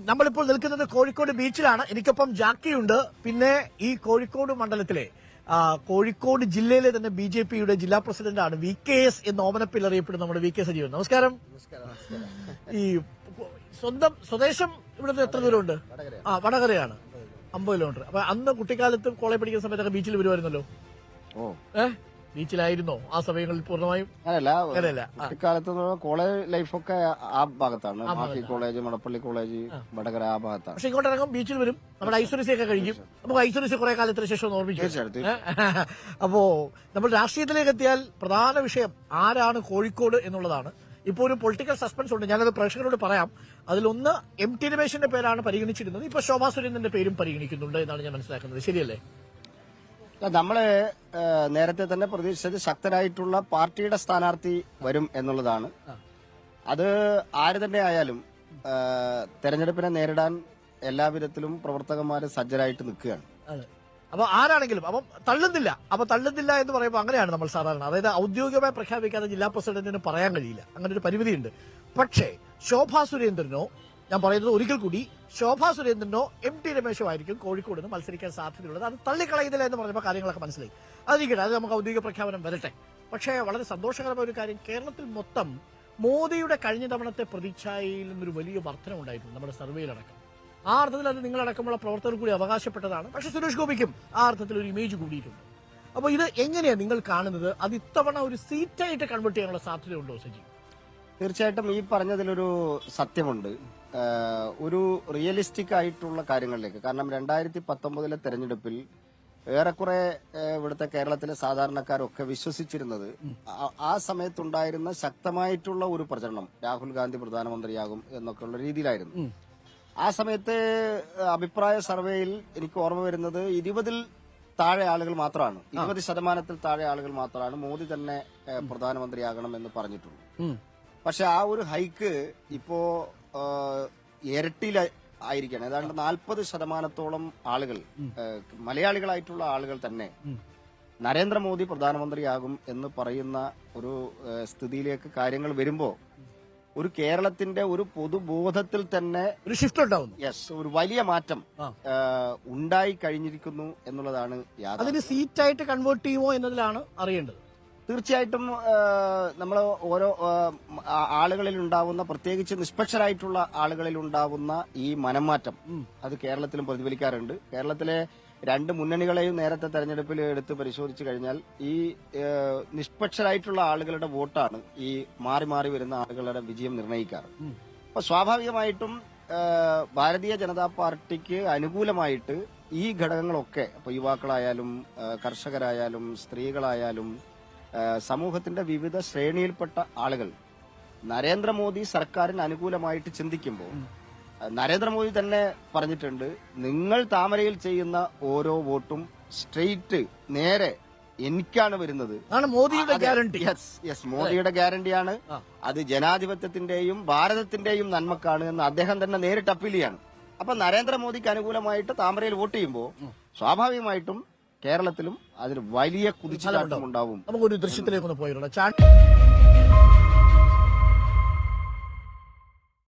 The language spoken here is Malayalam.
നമ്മളിപ്പോൾ നിൽക്കുന്നത് കോഴിക്കോട് ബീച്ചിലാണ്. എനിക്കൊപ്പം ജാക്കിയുണ്ട്. പിന്നെ ഈ കോഴിക്കോട് മണ്ഡലത്തിലെ കോഴിക്കോട് ജില്ലയിലെ തന്നെ ബി ജെ പിയുടെ ജില്ലാ പ്രസിഡന്റാണ് വി കെ എസ് എന്ന് ഓമനപ്പിൽ അറിയപ്പെടുന്ന നമ്മുടെ വി കെ സജീവൻ. നമസ്കാരം. ഈ സ്വന്തം സ്വദേശം ഇവിടുത്തെ എത്ര ദൂരമുണ്ട്? ആ വടകരയാണ്. അമ്പത് കിലോമീറ്റർ അപ്പൊ അന്ന് കുട്ടിക്കാലത്ത് കോളേജ് പഠിക്കുന്ന സമയത്തൊക്കെ ബീച്ചിൽ വരുമായിരുന്നല്ലോ? ഓ. ഏഹ് ബീച്ചിലായിരുന്നോ? ആ സമയങ്ങളിൽ പൂർണമായും അങ്ങനെയല്ല. കുട്ടിക്കാലത്ത് കോളേജ് ലൈഫൊക്കെ ആ ഭാഗത്താണ്. കോളേജ് മടപ്പള്ളി കോളേജ് വടകര ആ ഭാഗത്താണ്. പക്ഷെ ഇങ്ങോട്ടിറങ്ങും ബീച്ചിൽ വരും. നമ്മുടെ ഐശ്വര്യസി ഒക്കെ കഴിക്കും നമുക്ക് ഐശ്വര്യസി കുറെ കാലത്തിന് ശേഷം ഓർമ്മിക്കും. അപ്പോ നമ്മൾ രാഷ്ട്രീയത്തിലേക്ക് എത്തിയാൽ പ്രധാന വിഷയം ആരാണ് കോഴിക്കോട് എന്നുള്ളതാണ്. ഇപ്പോൾ ഒരു പൊളിറ്റിക്കൽ സസ്പെൻസ് ഉണ്ട്. ഞാനത് പ്രേക്ഷകരോട് പറയാം. അതിലൊന്ന് എം ടി രമേശിന്റെ പേരാണ് പരിഗണിച്ചിരുന്നത്. ഇപ്പൊ ശോഭാ സുരേന്ദ്രന്റെ പേരും പരിഗണിക്കുന്നുണ്ട് എന്നാണ് ഞാൻ മനസ്സിലാക്കുന്നത്. ശരിയല്ലേ? നമ്മൾ നേരത്തെ തന്നെ പ്രതീക്ഷിച്ചത് ശക്തരായിട്ടുള്ള പാർട്ടിയുടെ സ്ഥാനാർത്ഥി വരും എന്നുള്ളതാണ്. അത് ആര് തന്നെ ആയാലും തെരഞ്ഞെടുപ്പിനെ നേരിടാൻ എല്ലാവിധത്തിലും പ്രവർത്തകന്മാര് സജ്ജരായിട്ട് നിൽക്കുകയാണ്. അപ്പൊ ആരാണെങ്കിലും അപ്പം തള്ളുന്നില്ല. അപ്പൊ തള്ളുന്നില്ല എന്ന് പറയുമ്പോൾ അങ്ങനെയാണ് നമ്മൾ സാധാരണ. അതായത് ഔദ്യോഗികമായി പ്രഖ്യാപിക്കാതെ ജില്ലാ പ്രസിഡന്റിന് പറയാൻ കഴിയില്ല. അങ്ങനെ ഒരു പരിമിതിയുണ്ട്. പക്ഷേ ശോഭാ സുരേന്ദ്രനോ ഞാൻ പറയുന്നത് ഒരിക്കൽ കൂടി ശോഭാ സുരേന്ദ്രനോ എം ടി രമേശോ ആയിരിക്കും കോഴിക്കോട് നിന്ന് മത്സരിക്കാൻ സാധ്യതയുള്ളത്. അത് തള്ളിക്കളയുന്നില്ല എന്ന് പറഞ്ഞപ്പോൾ കാര്യങ്ങളൊക്കെ മനസ്സിലായി. അതിരിക്കട്ടെ അത് നമുക്ക് ഔദ്യോഗിക പ്രഖ്യാപനം വരട്ടെ. പക്ഷേ വളരെ സന്തോഷകരമായ ഒരു കാര്യം കേരളത്തിൽ മൊത്തം മോദിയുടെ കഴിഞ്ഞ തവണത്തെ പ്രതിച്ഛായയിൽ നിന്നൊരു വലിയ വർധനം ഉണ്ടായിട്ടുണ്ട് നമ്മുടെ സർവേയിലടക്കം ആ അർത്ഥത്തിൽ അത് നിങ്ങളടക്കമുള്ള പ്രവർത്തകർ കൂടി അവകാശപ്പെട്ടതാണ്. പക്ഷെ സുരേഷ് ഗോപിക്കും ആ അർത്ഥത്തിൽ ഒരു ഇമേജ് കൂടിയിട്ടുണ്ട്. അപ്പോൾ ഇത് എങ്ങനെയാണ് നിങ്ങൾ കാണുന്നത്? അത് ഇത്തവണ ഒരു സീറ്റായിട്ട് കൺവേർട്ട് ചെയ്യാനുള്ള സാധ്യതയുണ്ടോ സജി? തീർച്ചയായിട്ടും ഈ പറഞ്ഞതിലൊരു സത്യമുണ്ട്. ഒരു റിയലിസ്റ്റിക് ആയിട്ടുള്ള കാര്യങ്ങളിലേക്ക്. കാരണം രണ്ടായിരത്തി പത്തൊമ്പതിലെ തെരഞ്ഞെടുപ്പിൽ ഏറെക്കുറെ ഇവിടുത്തെ കേരളത്തിലെ സാധാരണക്കാരൊക്കെ വിശ്വസിച്ചിരുന്നത് ആ- സമയത്തുണ്ടായിരുന്ന ശക്തമായിട്ടുള്ള ഒരു പ്രചരണം രാഹുൽ ഗാന്ധി പ്രധാനമന്ത്രിയാകും എന്നൊക്കെയുള്ള രീതിയിലായിരുന്നു. ആ സമയത്ത് അഭിപ്രായ സർവേയിൽ എനിക്ക് ഓർമ്മ വരുന്നത് ഇരുപതിൽ താഴെ ആളുകൾ മാത്രമാണ്. ഇരുപത് ശതമാനത്തിൽ താഴെ ആളുകൾ മാത്രമാണ് മോദി തന്നെ പ്രധാനമന്ത്രിയാകണം എന്ന് പറഞ്ഞിട്ടുള്ളൂ. പക്ഷെ ആ ഒരു ഹൈക്ക് ഇപ്പോ ഇരട്ടിയിൽ ആയിരിക്കണം. ഏതാണ്ട് നാൽപ്പത് ശതമാനത്തോളം ആളുകൾ മലയാളികളായിട്ടുള്ള ആളുകൾ തന്നെ നരേന്ദ്രമോദി പ്രധാനമന്ത്രിയാകും എന്ന് പറയുന്ന ഒരു സ്ഥിതിയിലേക്ക് കാര്യങ്ങൾ വരുമ്പോ ഒരു കേരളത്തിന്റെ ഒരു പൊതുബോധത്തിൽ തന്നെ ഒരു ഷിഫ്റ്റ് ഉണ്ടാവുന്നു. യെസ് ഒരു വലിയ മാറ്റം ഉണ്ടായി കഴിഞ്ഞിരിക്കുന്നു എന്നുള്ളതാണ് അതിന് സീറ്റായിട്ട് കൺവേർട്ട് ചെയ്യുമോ എന്നതിലാണ് അറിയേണ്ടത്. തീർച്ചയായിട്ടും നമ്മൾ ഓരോ ആളുകളിൽ ഉണ്ടാവുന്ന പ്രത്യേകിച്ച് നിഷ്പക്ഷരായിട്ടുള്ള ആളുകളിൽ ഉണ്ടാവുന്ന ഈ മനംമാറ്റം അത് കേരളത്തിലും പ്രതിഫലിക്കാറുണ്ട്. കേരളത്തിലെ രണ്ട് മുന്നണികളെയും നേരത്തെ തെരഞ്ഞെടുപ്പിൽ എടുത്ത് പരിശോധിച്ചു കഴിഞ്ഞാൽ ഈ നിഷ്പക്ഷരായിട്ടുള്ള ആളുകളുടെ വോട്ടാണ് ഈ മാറി മാറി വരുന്ന ആളുകളുടെ വിജയം നിർണയിക്കാറ് അപ്പൊ സ്വാഭാവികമായിട്ടും ഭാരതീയ ജനതാ പാർട്ടിക്ക് അനുകൂലമായിട്ട് ഈ ഘടകങ്ങളൊക്കെ ഇപ്പൊ യുവാക്കളായാലും കർഷകരായാലും സ്ത്രീകളായാലും സമൂഹത്തിന്റെ വിവിധ ശ്രേണിയിൽപ്പെട്ട ആളുകൾ നരേന്ദ്രമോദി സർക്കാരിന് അനുകൂലമായിട്ട് ചിന്തിക്കുമ്പോൾ നരേന്ദ്രമോദി തന്നെ പറഞ്ഞിട്ടുണ്ട് നിങ്ങൾ താമരയിൽ ചെയ്യുന്ന ഓരോ വോട്ടും സ്ട്രെയിറ്റ് നേരെ എനിക്കാണ് വരുന്നത്. മോദിയുടെ ഗ്യാരണ്ടി. യെസ് യെസ് മോദിയുടെ ഗ്യാരണ്ടിയാണ്. അത് ജനാധിപത്യത്തിന്റെയും ഭാരതത്തിന്റെയും നന്മക്കാണ് എന്ന് അദ്ദേഹം തന്നെ നേരിട്ട് അപ്പീൽ ചെയ്യാണ്. അപ്പൊ നരേന്ദ്രമോദിക്ക് അനുകൂലമായിട്ട് താമരയിൽ വോട്ട് ചെയ്യുമ്പോൾ സ്വാഭാവികമായിട്ടും കേരളത്തിലും അതിന് വലിയ കുതിച്ചു ഉണ്ടാവും. നമുക്കൊരു ദൃശ്യത്തിലേക്ക് ഒന്ന് പോയിട്ടുണ്ട്